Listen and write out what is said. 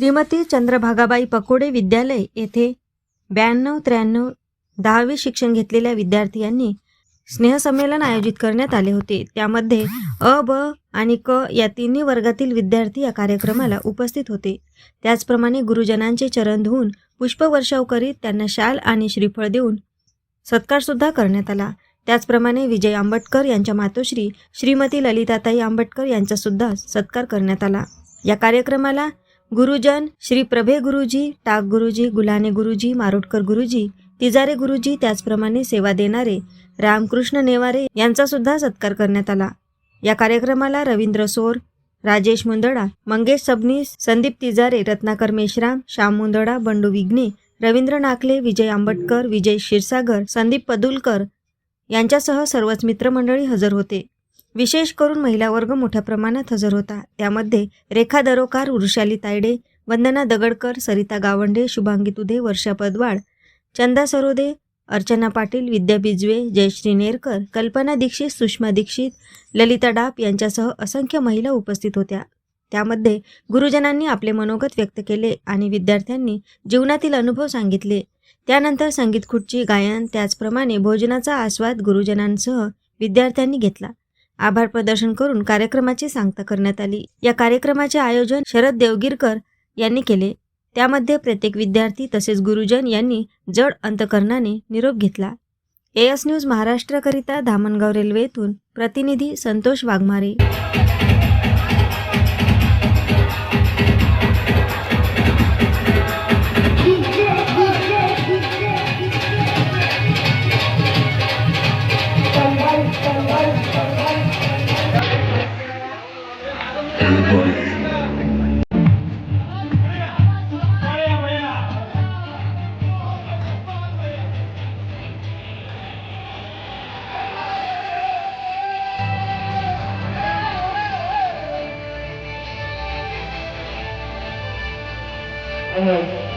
श्रीमती चंद्रभागाबाई पकोडे विद्यालय येथे ब्याण्णव त्र्याण्णव दहावी शिक्षण घेतलेल्या विद्यार्थ्यांनी स्नेहसंमेलन आयोजित करण्यात आले होते. त्यामध्ये अ ब आणि क या तिन्ही वर्गातील विद्यार्थी या कार्यक्रमाला उपस्थित होते. त्याचप्रमाणे गुरुजनांचे चरण धुवून पुष्पवर्षाव करीत त्यांना शाल आणि श्रीफळ देऊन सत्कारसुद्धा करण्यात आला. त्याचप्रमाणे विजय आंबटकर यांच्या मातोश्री श्रीमती ललिताताई आंबटकर यांचासुद्धा सत्कार करण्यात आला. या कार्यक्रमाला गुरुजन श्री प्रभे गुरुजी टाक गुरुजी गुलाने गुरुजी मारोटकर गुरुजी तिजारे गुरुजी त्याचप्रमाणे सेवा देणारे रामकृष्ण नेवारे यांचा सुद्धा सत्कार करण्यात आला. या कार्यक्रमाला रवींद्र सोर राजेश मुंदडा मंगेश सबनीस संदीप तिजारे रत्नाकर मेश्राम श्याम मुंदडा बंडू विघ्ने रवींद्र नाकले विजय आंबटकर विजय क्षीरसागर संदीप पदुलकर यांच्यासह सर्वच मित्रमंडळी हजर होते. विशेष करून महिला वर्ग मोठ्या प्रमाणात हजर होता. त्यामध्ये रेखा दरोकार वृषाली तायडे वंदना दगडकर सरिता गावंडे शुभांगी तुधे वर्षा पदवाड चंदा सरोदे अर्चना पाटील विद्या बिजवे जयश्री नेरकर कल्पना दीक्षित सुषमा दीक्षित ललिता डाप यांच्यासह असंख्य महिला उपस्थित होत्या. त्यामध्ये गुरुजनांनी आपले मनोगत व्यक्त केले आणि विद्यार्थ्यांनी जीवनातील अनुभव सांगितले. त्यानंतर संगीत खुर्ची गायन त्याचप्रमाणे भोजनाचा आस्वाद गुरुजनांसह विद्यार्थ्यांनी घेतला. आभार प्रदर्शन करून कार्यक्रमाची सांगता करण्यात आली. या कार्यक्रमाचे आयोजन शरद देवगिरकर यांनी केले. त्यामध्ये प्रत्येक विद्यार्थी तसेच गुरुजन यांनी जड अंतकरणाने निरोप घेतला. एएस न्यूज महाराष्ट्राकरिता धामणगाव रेल्वेतून प्रतिनिधी संतोष वाघमारे. Amen.